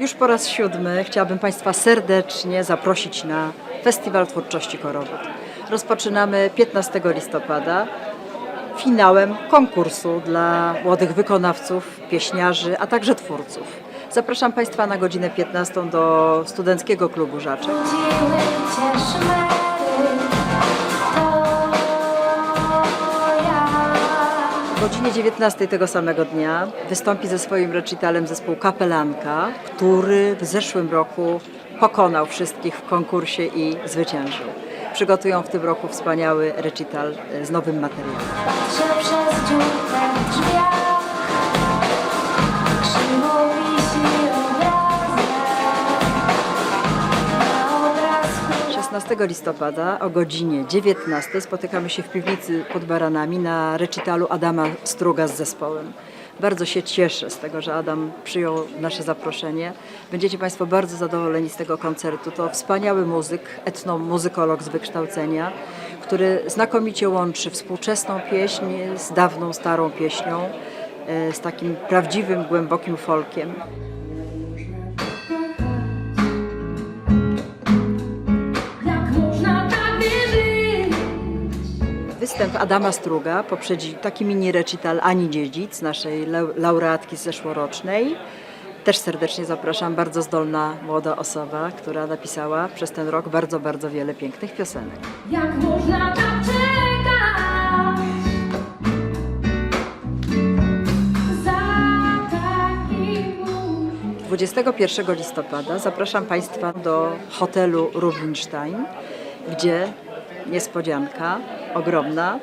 Już po raz siódmy chciałabym Państwa serdecznie zaprosić na Festiwal Twórczości Korowód. Rozpoczynamy 15 listopada finałem konkursu dla młodych wykonawców, pieśniarzy, a także twórców. Zapraszam Państwa na godzinę 15 do Studenckiego Klubu Żaczek. O godzinie 19 tego samego dnia wystąpi ze swoim recitalem zespół Kapelanka, który w zeszłym roku pokonał wszystkich w konkursie i zwyciężył. Przygotują w tym roku wspaniały recital e, z nowym materiałem. Przez dziurę w wisi obrazek 15 listopada o godzinie 19 spotykamy się w piwnicy pod Baranami na recitalu Adama Struga z zespołem. Bardzo się cieszę z tego, że Adam przyjął nasze zaproszenie. Będziecie Państwo bardzo zadowoleni z tego koncertu. To wspaniały muzyk, etnomuzykolog z wykształcenia, który znakomicie łączy współczesną pieśń z dawną, starą pieśnią, e, z takim prawdziwym, głębokim folkiem. Występ Adama Struga poprzedzi taki mini recital Ani Dziedzic, naszej lau- laureatki zeszłorocznej. Też serdecznie zapraszam, bardzo zdolna młoda osoba, która napisała przez ten rok bardzo, bardzo wiele pięknych piosenek. Jak można tak czekać? Za takim mórz. 21 listopada zapraszam Państwa do hotelu Rubinstein, gdzie niespodzianka ogromna.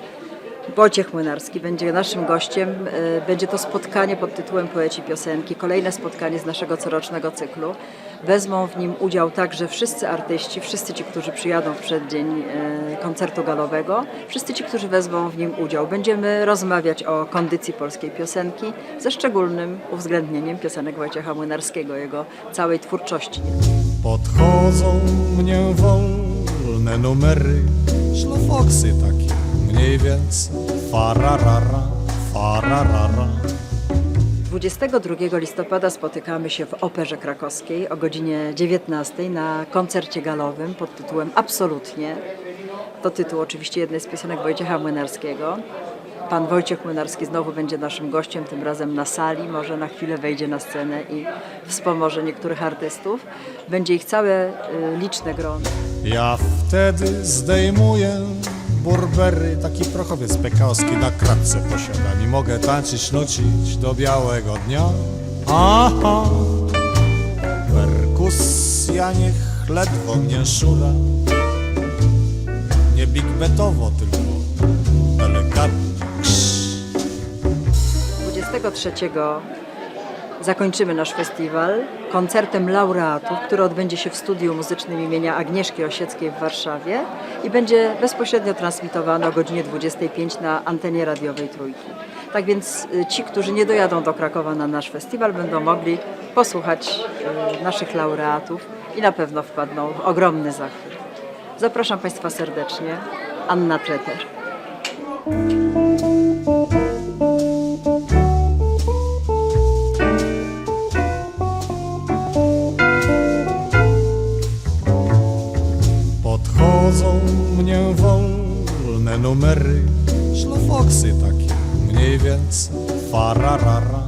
Wojciech Młynarski będzie naszym gościem. E, Będzie to spotkanie pod tytułem Poeci Piosenki, kolejne spotkanie z naszego corocznego cyklu. Wezmą w nim udział także wszyscy artyści, wszyscy ci, którzy przyjadą w przeddzień e, koncertu galowego, wszyscy ci, którzy wezmą w nim udział. Będziemy rozmawiać o kondycji polskiej piosenki ze szczególnym uwzględnieniem piosenek Wojciecha Młynarskiego, jego całej twórczości. Podchodzą mnie wolne numery, szlofoksy takie, mniej więcej fararara, fararara. 22 listopada spotykamy się w Operze Krakowskiej o godzinie 19 na koncercie galowym pod tytułem Absolutnie. To tytuł oczywiście jednej z piosenek Wojciecha Młynarskiego. Pan Wojciech Młynarski znowu będzie naszym gościem, tym razem na sali, może na chwilę wejdzie na scenę i wspomoże niektórych artystów. Będzie ich całe y, liczne grono. Ja wtedy zdejmuję burbery, taki prochowiec pekałski na kratce posiadam i mogę tańczyć, nucić do białego dnia. Aha, perkusja niech ledwo mnie szura, nie big betowo, tylko 23 zakończymy nasz festiwal koncertem laureatów, który odbędzie się w studiu muzycznym imienia Agnieszki Osieckiej w Warszawie i będzie bezpośrednio transmitowany o godzinie 25 na antenie radiowej Trójki. Tak więc y, ci, którzy nie dojadą do Krakowa na nasz festiwal, będą mogli posłuchać y, naszych laureatów i na pewno wpadną w ogromny zachwyt. Zapraszam Państwa serdecznie. Anna Treter. Numery, szlofoksy takie, mniej więcej. Fararara,